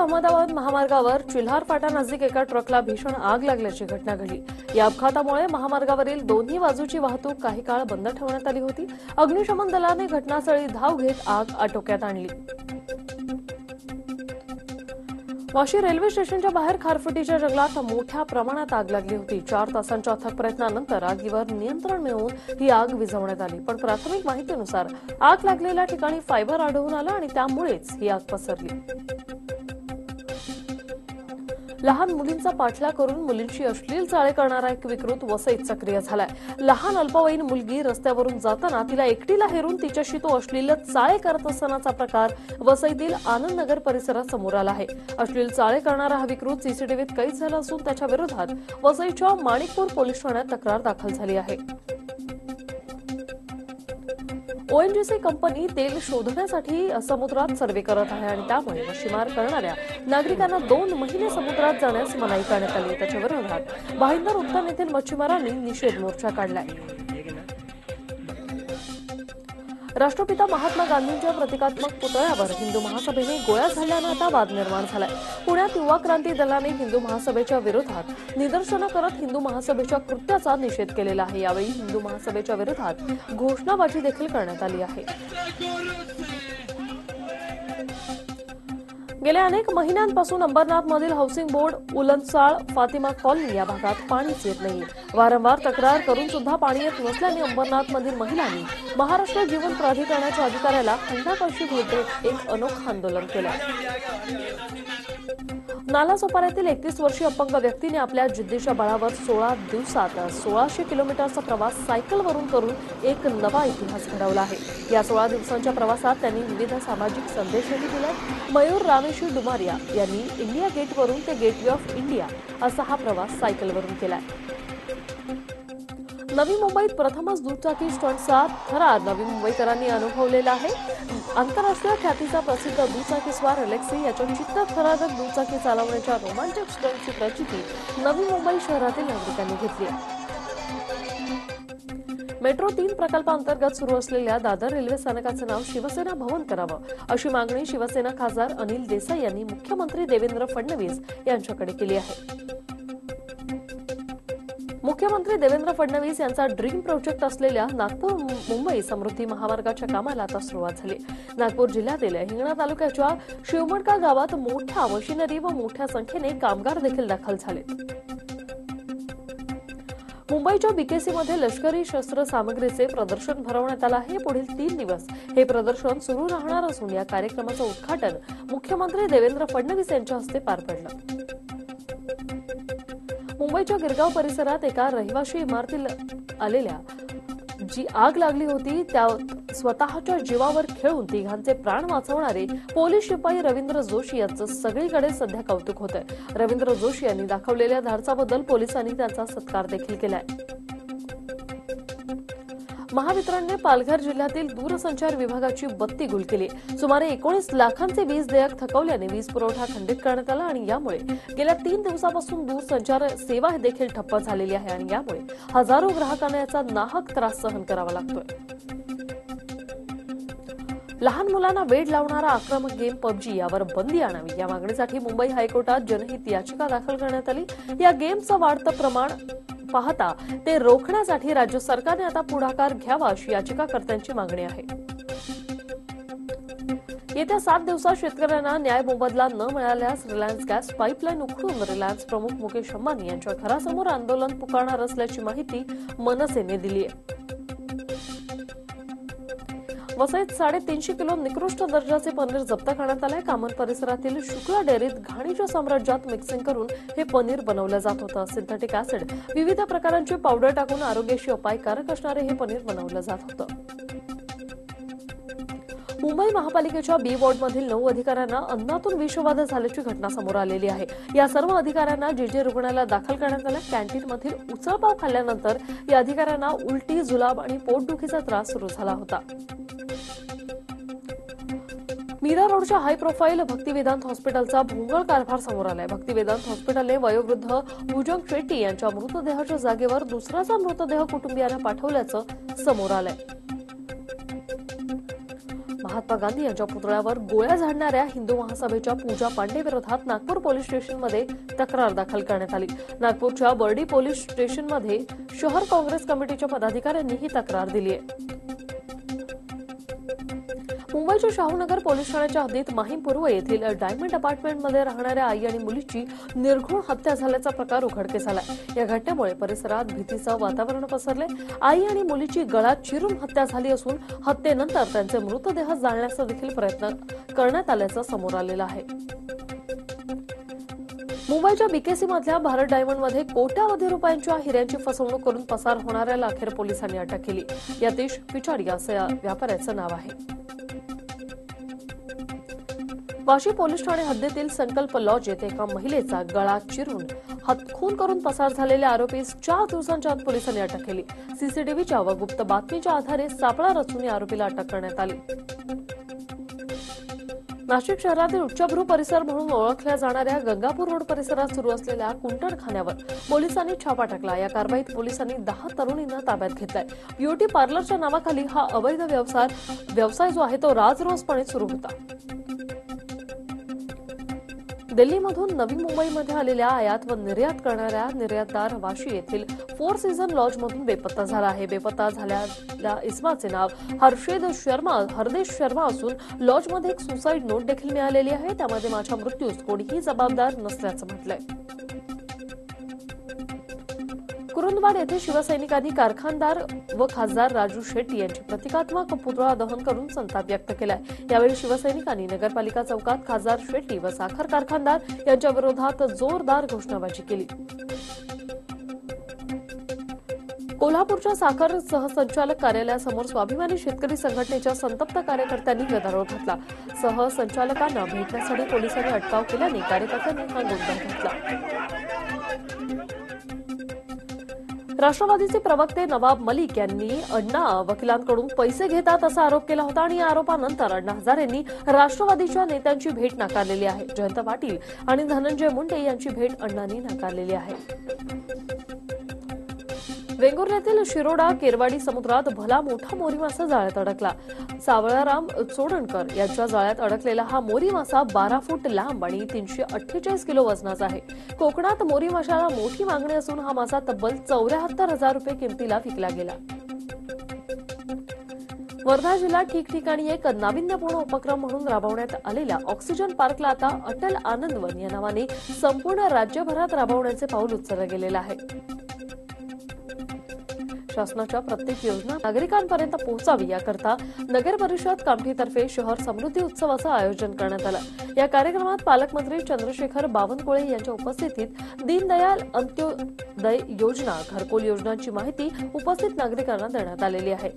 अहमदाबाद महामार्गावर चिल्हार फाटानजीक एका ट्रकला भीषण आग लागल्याची घटना घडली. या अपघातामुळे महामार्गावरील दोन्ही बाजूची वाहतूक काही काळ बंद ठेवण्यात आली होती. अग्निशमन दलाने घटनास्थळी धाव घेत आग आटोक्यात आणली. वाशी रेल्वे स्टेशनच्या बाहेर खारफुटीच्या जंगलात मोठ्या प्रमाणात आग लागली होती. चार तासांच्या अथक प्रयत्नानंतर आगीवर नियंत्रण मिळवून ही आग विझवण्यात आली. पण प्राथमिक माहितीनुसार आग लागलेल्या ठिकाणी फायबर आढळून आलं आणि त्यामुळेच ही आग पसरली. लहान मुलींचा पाठलाग करून मुलींची अश्लील चाळे करणारा एक विकृत वसईत सक्रिय झालाय. लहान अल्पवयीन मुलगी रस्त्यावरून जाताना तिला एकटीला हेरून तिच्याशी तो अश्लील चाळे करत असतानाचा प्रकार वसईतील आनंदनगर परिसरात समोर आला आहे. अश्लील चाळे करणारा हा विकृत सीसीटीव्हीत कैद झाला असून त्याच्या विरोधात वसईच्या माणिकपूर पोलीस ठाण्यात तक्रार दाखल झाली आहे. ओएनजीसी कंपनी तेल शोधण्यासाठी समुद्रात सर्वे करत आहे आणि त्यामुळे मच्छीमार करणाऱ्या नागरिकांना दोन महिने समुद्रात जाण्यास मनाई करण्यात आली त्याच्या विरोधात भाईंदर उत्तर येथील मच्छीमारांनी निषेध मोर्चा काढलाय. राष्ट्रपिता महात्मा गांधींच्या प्रतिकात्मक पुतळ्यावर हिंदू महासभेने गोळ्या झाल्यानं आता वाद निर्माण झालाय. पुण्यात युवा क्रांती दलाने हिंदू महासभेच्या विरोधात निदर्शनं करत हिंदू महासभेच्या कृत्याचा निषेध केलेला आहे. यावेळी हिंदू महासभेच्या विरोधात घोषणाबाजी देखील करण्यात आली आहे. गेल्या अनेक महिन्यांपासून अंबरनाथमधील हाऊसिंग बोर्ड उलनसाळ फातिमा कॉलनी या भागात पाणीच येत नाही. वारंवार तक्रार करून सुद्धा पाणी येत नसल्याने अंबरनाथमधील महिलांनी महाराष्ट्र जीवन प्राधिकरणाच्या अधिकाऱ्याला खंडाकर्षी भेट देत एक अनोखं आंदोलन केलं. नालासोपाऱ्यातील एकतीस वर्षीय अपंग व्यक्तीने आपल्या जिद्दीच्या बळावर सोळा दिवसात सोळाशे किलोमीटरचा प्रवास सायकलवरून करून एक नवा इतिहास घडवला आहे. या सोळा दिवसांच्या प्रवासात त्यांनी विविध सामाजिक संदेशही दिले. मयूर रामेश्वर डुमारिया यांनी इंडिया गेटवरून ते गेटवे ऑफ इंडिया असा हा प्रवास सायकलवरून केला नवी मुंबईत प्रथमच दुचाकी स्टंटचा थरार नवी मुंबईकरांनी अनुभवलेला आहे. आंतरराष्ट्रीय ख्यातीचा प्रसिद्ध दुचाकी स्वार अलेक्सी याच्या चित्तथरारक दुचाकी चालवण्याच्या रोमांचक स्टंटची प्रचिती नवी मुंबई शहरातील नागरिकांनी घेतली आहे. मेट्रो तीन प्रकल्पांतर्गत सुरू असलेल्या दादर रेल्वे स्थानकाचं नाव शिवसेना भवन करावं अशी मागणी शिवसेना खासदार अनिल देसाई यांनी मुख्यमंत्री देवेंद्र फडणवीस यांच्याकडे केली आहे. मुख्यमंत्री देवेंद्र फडणवीस यांचा ड्रीम प्रोजेक्ट असलेल्या नागपूर मुंबई समृद्धी महामार्गाच्या कामाला आता सुरुवात झाली. नागपूर जिल्ह्यातील हिंगणा तालुक्याच्या शिवमडका गावात मोठ्या मशिनरी व मोठ्या संख्येने कामगार देखील दाखल झाले. मुंबईच्या बीकेसीमध्ये लष्करी शस्त्र सामग्रीचे प्रदर्शन भरवण्यात आलं आहे. पुढील तीन दिवस हे प्रदर्शन सुरू राहणार असून या कार्यक्रमाचं उद्घाटन मुख्यमंत्री देवेंद्र फडणवीस यांच्या हस्ते पार पडलं. मुंबईच्या गिरगाव परिसरात एका रहिवाशी इमारतीत आलेल्या जी आग लागली होती त्या स्वतःच्या जीवावर खेळून तिघांचे प्राण वाचवणारे पोलीस शिपाई रवींद्र जोशी यांचं सगळीकडे सध्या कौतुक होत आहे रवींद्र जोशी यांनी दाखवलेल्या धाडसाबद्दल पोलिसांनी त्यांचा सत्कार देखील केलाय. महावितरणने पालघर जिल्ह्यातील दूरसंचार विभागाची बत्ती गुल केली. सुमारे एकोणीस लाखांचे वीज देयक थकवल्याने वीज पुरवठा खंडित करण्यात आला आणि यामुळे गेल्या तीन दिवसापासून दूरसंचार सेवा देखील ठप्प झालेली आहे आणि यामुळे हजारो ग्राहकांना याचा नाहक त्रास सहन करावा लागतोय. लहान मुलांना वेड लावणारा आक्रमक गेम पबजी यावर बंदी आणावी. या मागणीसाठी मुंबई हायकोर्टात जनहित याचिका दाखल करण्यात आली. या गेमचं वाढतं प्रमाण पाहता ते रोखण्यासाठी राज्य सरकारने आता पुढाकार घ्यावा अशी याचिकाकर्त्यांची मागणी आहे. येत्या सात दिवसात शेतकऱ्यांना न्याय मोबदला न मिळाल्यास रिलायन्स गॅस पाईपलाईन उखडून रिलायन्स प्रमुख मुकेश अंबानी यांच्या घरासमोर आंदोलन पुकारणार असल्याची माहिती मनसेने दिली आहे वसईत साडेतीनशे किलो निकृष्ट दर्जाचे पनीर जप्त करण्यात आलंय. कामन परिसरातील शुक्ला डेअरीत घाणीच्या साम्राज्यात मिक्सिंग करून हे पनीर बनवलं जात होतं. सिंथेटिक ऍसिड विविध प्रकारांची पावडर टाकून आरोग्याशी अपायकारक असणारे हे पनीर बनवलं जात होतं. मुंबई महापालिकेच्या बी वॉर्डमधील नऊ अधिकाऱ्यांना अन्नातून विषबाधा झाल्याची घटना समोर आलेली आहे. या सर्व अधिकाऱ्यांना जे जे रुग्णालयात दाखल करण्यात आलं कॅन्टीनमधील उचळपाव खाल्ल्यानंतर या अधिकाऱ्यांना उलटी जुलाब आणि पोटदुखीचा त्रास सुरू झाला होता. मीरा रोडच्या हाय प्रोफाईल भक्तिवेदांत हॉस्पिटलचा भोंगळ कारभार समोर आलाय. भक्तिवेदांत हॉस्पिटलने वयोवृद्ध भुजंग शेट्टी यांच्या मृतदेहाच्या जागेवर दुसऱ्याचा मृतदेह कुटुंबियांना पाठवल्याचं समोर आलंय. महात्मा गांधी यांच्या पुतळ्यावर गोळ्या झाडणाऱ्या हिंदू महासभेच्या पूजा पांडे विरोधात नागपूर पोलीस स्टेशनमध्ये तक्रार दाखल करण्यात आली. नागपूरच्या बर्डी पोलीस स्टेशनमध्ये शहर काँग्रेस कमिटीच्या पदाधिकाऱ्यांनी ही तक्रार दिली आहे मुंबईच्या शाहूनगर पोलीस ठाण्याच्या हद्दीत माहीम पूर्व येथील डायमंड अपार्टमेंटमध्ये राहणाऱ्या आई आणि मुलीची निर्घुण हत्या झाल्याचा प्रकार उघडकीस आला या घटनेमुळे परिसरात भीतीचं वातावरण पसरले. आई आणि मुलीची गळात चिरून हत्या झाली असून हत्येनंतर त्यांचे मृतदेह जाळण्याचा देखील प्रयत्न करण्यात आल्याचं समोर आलेलं आहे. मुंबईच्या बीकेसी मधल्या भारत डायमंडमध्ये कोट्यावधी रुपयांच्या हिऱ्यांची फसवणूक करून पसार होणाऱ्याला अखेर पोलिसांनी अटक केली. यतीश पिचाडी असं या व्यापाऱ्याचं नाव आहे. वाशी पोलीस ठाणे हद्दीतील संकल्प लॉज येथे एका महिलेचा गळा चिरून हतखून करून पसार झालेल्या आरोपीस चार दिवसांच्या आत पोलिसांनी अटक केली. सीसीटीव्हीच्या व गुप्त बातमीच्या आधारे सापळा रचून या आरोपीला अटक करण्यात आली. नाशिक शहरातील उच्चभ्रू परिसर म्हणून ओळखल्या जाणाऱ्या गंगापूर रोड परिसरात सुरू असलेल्या कुंटणखान्यावर पोलिसांनी छापा टाकला. या कारवाईत पोलिसांनी दहा तरुणींना ताब्यात घेतलाय. ब्युटी पार्लरच्या नावाखाली हा अवैध व्यवसाय व्यवसाय जो आहे तो राजरोसपणे सुरू होता. दिल्लीमधून नवी मुंबईमध्ये आलेल्या आयात व निर्यात करणाऱ्या निर्यातदार वाशी येथील फोर सीझन लॉजमधून बेपत्ता झाला आहे. बेपत्ता झालेल्या इस्माचे नाव हर्षेद शर्मा हरदेश शर्मा असून लॉजमध्ये एक सुसाईड नोट देखील मिळालेली आहे. त्यामध्ये माझ्या मृत्यूस कोणीही जबाबदार नसल्याचं म्हटलंय. कुरुंदवाड येथे शिवसैनिकांनी कारखानदार व खासदार राजू शेट्टी यांची प्रतिकात्मक पुतळा दहन करून संताप व्यक्त केलाय. यावेळी शिवसैनिकांनी नगरपालिका चौकात खासदार शेट्टी व साखर कारखानदार यांच्या विरोधात जोरदार घोषणाबाजी केली. कोल्हापूरच्या साखर सहसंचालक कार्यालयासमोर स्वाभिमानी शेतकरी संघटनेच्या संतप्त कार्यकर्त्यांनी गदारोळ घातला. सहसंचालकांना भेटण्यासाठी पोलिसांनी अटकाव केल्याने कार्यकर्त्यांनी हा गोंधळ घातला. राष्ट्रवादीचे प्रवक्ते नवाब मलिक यांनी अण्णा वकिलांकडून पैसे घेतात असा आरोप केला होता आणि या आरोपानंतर अण्णा हजारेंनी राष्ट्रवादीच्या नेत्यांची भेट नाकारलेली आहे. जयंत पाटील आणि धनंजय मुंडे यांची भेट अण्णांनी नाकारलेली आहे. वेंगुर्ल्यातील शिरोडा केरवाडी समुद्रात भला मोठा मोरी मासा जाळ्यात अडकला. सावळाराम चोडणकर यांच्या जाळ्यात अडकलेला हा मोरी मासा बारा फूट लांब आणि तीनशे अठ्ठेचाळीस किलो वजनाचा आहे. कोकणात मोरी माशाला मोठी मागणी असून हा मासा तब्बल चौऱ्याहत्तर हजार रुपये किमतीला विकला गेला. वर्धा जिल्ह्यात ठिकठिकाणी एक नाविन्यपूर्ण उपक्रम म्हणून राबवण्यात आलेल्या ऑक्सिजन पार्कला आता अटल आनंदवन या नावाने संपूर्ण राज्यभरात राबवण्याचे पाऊल उचललं गेलेलं आहे. शासनाच्या प्रत्येक योजना नागरिकांपर्यंत पोहोचावी याकरता नगर परिषद कामठीतर्फे शहर समृद्धी उत्सवाचं आयोजन करण्यात आलं. या कार्यक्रमात पालकमंत्री चंद्रशेखर बावनकुळे यांच्या उपस्थितीत दीनदयाल अंत्योदय योजना घरकुल योजनांची माहिती उपस्थित नागरिकांना देण्यात आलेली आहे.